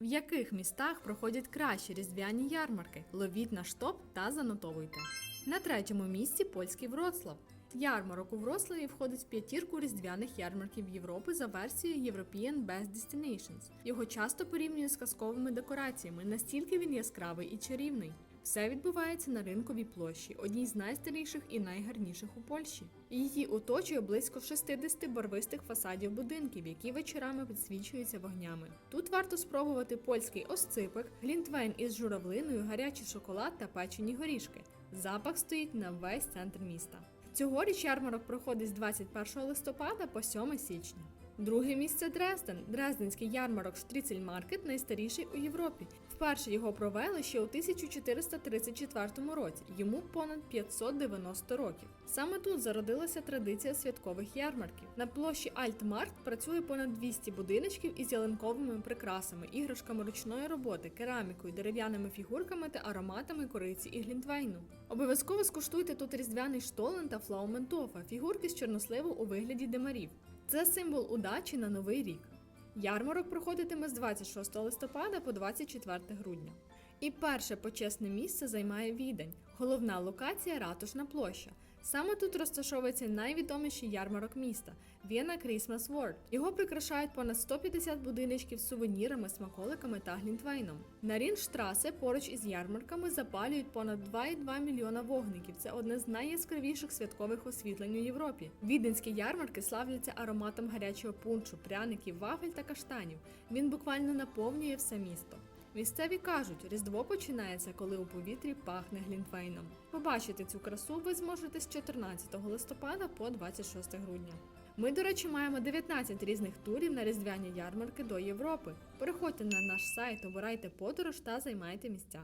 В яких містах проходять кращі різдвяні ярмарки? Ловіть наш топ та занотовуйте. На третьому місці польський Вроцлав. Ярмарок у Вроцлаві входить в п'ятірку різдвяних ярмарків Європи за версією European Best Destinations. Його часто порівнюють з казковими декораціями, настільки він яскравий і чарівний. Все відбувається на ринковій площі, одній з найстаріших і найгарніших у Польщі. Її оточує близько 60 барвистих фасадів будинків, які вечорами підсвічуються вогнями. Тут варто спробувати польський осципик, глінтвейн із журавлиною, гарячий шоколад та печені горішки. Запах стоїть на весь центр міста. Цьогоріч ярмарок проходить з 21 листопада по 7 січня. Друге місце Дрезден. Дрезденський ярмарок Штріцельмаркет найстаріший у Європі. Вперше його провели ще у 1434 році. Йому понад 590 років. Саме тут зародилася традиція святкових ярмарків. На площі Альтмаркт працює понад 200 будиночків із ялинковими прикрасами, іграшками ручної роботи, керамікою, дерев'яними фігурками та ароматами кориці і глінтвейну. Обов'язково скуштуйте тут різдвяний штолен та флаументофа, фігурки з чорносливу у вигляді демарів. Це символ удачі на новий рік. Ярмарок проходитиме з 26 листопада по 24 грудня. І перше почесне місце займає відень, головна локація Ратушна площа. Саме тут розташовується найвідоміший ярмарок міста Vienna Christmas World. Його прикрашають понад 150 будиночків з сувенірами, смаколиками та глінтвейном. На Рінштрасе поруч із ярмарками запалюють понад 2,2 мільйона вогників. Це одне з найяскравіших святкових освітлень у Європі. Віденські ярмарки славляться ароматом гарячого пунчу, пряників, вафель та каштанів. Він буквально наповнює все місто. Місцеві кажуть, Різдво починається, коли у повітрі пахне глінтвейном. Побачити цю красу ви зможете з 14 листопада по 26 грудня. Ми, до речі, маємо 19 різних турів на різдвяні ярмарки до Європи. Переходьте на наш сайт, обирайте подорож та займайте місця.